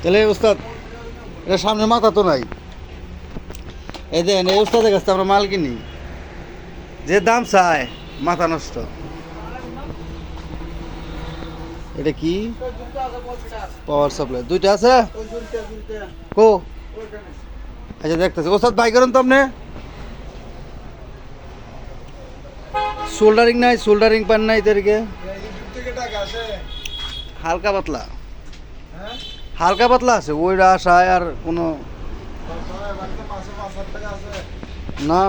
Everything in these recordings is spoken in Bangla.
তাহলে উস্তাদ, এটা সামনে মাথা তো নাই। এই দেখেন এই উস্তাদের কাছে আমরা মাল কিনি। যে দাম চায়, মাথা নষ্ট। এটা কি? পাওয়ার সাপ্লাই দুইটা আছে? কো? আচ্ছা দেখতেছি। ওস্তাদ বাই করেন তো আপনি। সোল্ডারিং নাই সোল্ডারিং পান নাই এদেরকে। হালকা পাতলা। হালকা পাতলা আছে ওইটা আসায় আর কোনো না।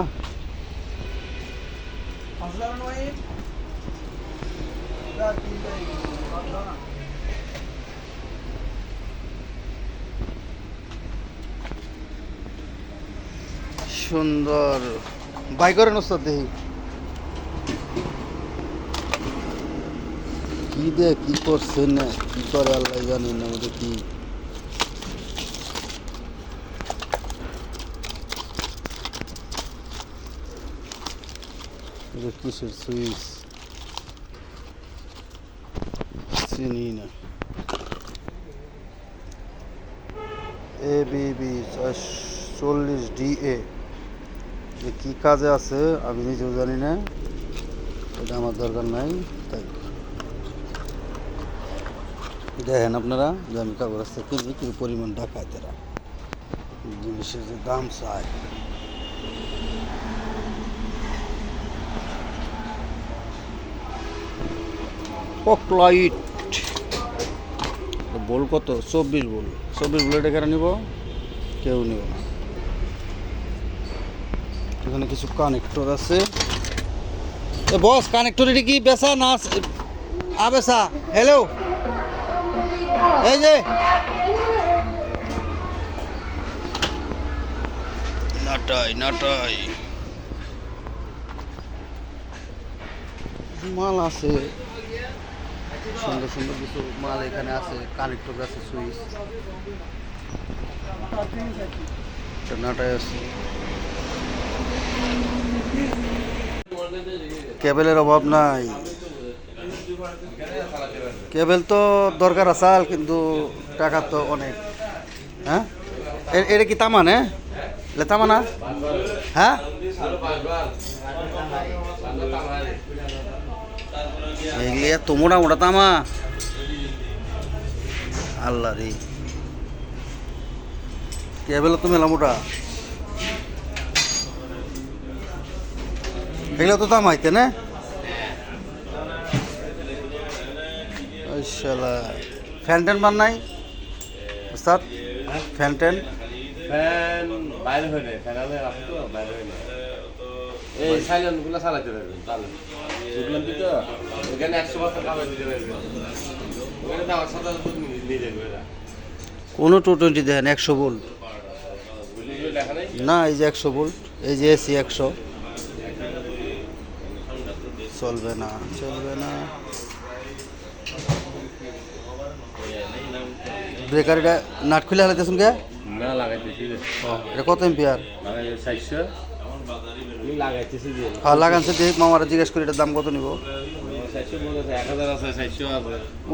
সুন্দর। বাই করেন দেখি। কি দে কি করছে না কি করে আল্লাহ জানি না, আমাদের কি? কিসের সুইচ? চিনি না। এ বিবি চল্লিশ ডি এ কী কাজে আছে, আমি নিজেও জানি না। এটা আমার দরকার নাই। দেখেন আপনারা যে আমি কাগজ রাস্তা কিনি কি পরিমাণ ঢাকায় তারা জিনিসের যে দাম চায় পকলাইট। বোল কত? চব্বিশ বোল। চব্বিশ বোলের এখানে নিব? কেউ নিব না। এখানে কিছু কানেক্টর আছে। বস কানেক্টর এটা কি বেসা না আবেসা হ্যালো এই যে। নাটাই নাটাই। মাল আছে। সুন্দর সুন্দর কিছু মাল এখানে আছে। কানেক্টর আছে সুইচ। নাটাই আছে। কেবেলের অভাব নাই। কেবেল তো দরকার আসাল কিন্তু টাকা তো অনেক। হ্যাঁ? এটা কি তামা নে? এটা তামা না? হ্যাঁ? এগুলি এত মোটা মোটা তামা। আল্লাহ রে। কেবেল তো মেলা মোটা। এগুলো তো দাম আইতে না? শালা ফ্যান ট্যান বান নাই? ওস্তাদ ফ্যান ট্যান ফ্যান বাইরে হয় না ফ্যান আলে রাখতো বাইরে হয় না এই সাইলেন্টগুলো চালাতে পারবেন তাহলে। শুনলাম কি তো? ওখানে একশো বছর কামাই দিতে পারবেন ওখানে তো আমার সাথে নিয়ে যাবে এরা। কোনো টু টোয়েন্টি দেখেন একশো ভোল্ট না এই যে একশো ভোল্ট এই যে এসি একশো। চলবে না চলবে না। ব্রেকার এটা নাট খুলে হালাইতেছেন কে? না লাগাইতেছি রে এটা কত এম্পিয়ার চারশো। লাগাইতেছি যে। হ্যাঁ লাগানছে যে মামারা জিজ্ঞেস করি এটার দাম কত নিব?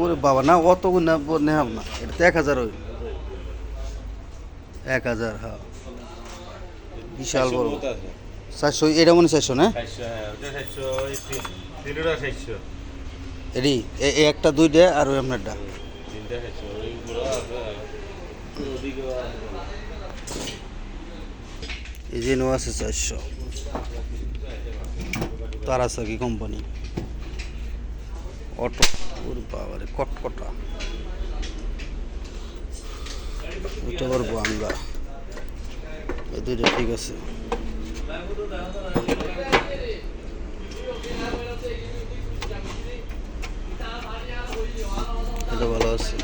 ওরে বাবা না অত না নেহাম না। এটা তো এক হাজার ওই। এক হাজার হ্যাঁ। বিশাল বড়। চারশো এটা মনে চারশো না? হ্যাঁ এডি একটা দুইটা আর ওই আপনারটা। ওইগুলো আছে চারশো তারাসাকি কোম্পানি অটো বাবারে কটকটা ওইটা করব আমরা এই ঠিক আছে এটা ভালো আছে।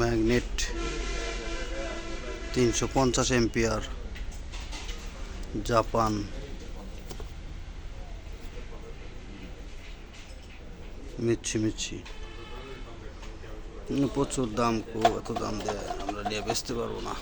ম্যাগনেট তিনশো পঞ্চাশ এম্পিয়ার জাপান। মিচ্ছি মিচ্ছি। প্রচুর দাম কো, এত দাম দেয়, আমরা নিয়ে বেচতে পারব না।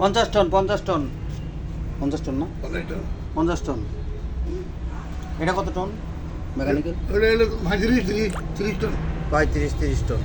পঞ্চাশ টন পঞ্চাশ টন। পঞ্চাশ টন না? পঞ্চাশ টন। এটা কত টন? মেকানিক্যাল? পঁয়ত্রিশ তিরিশ তিরিশ টন। পঁয়ত্রিশ তিরিশ টন।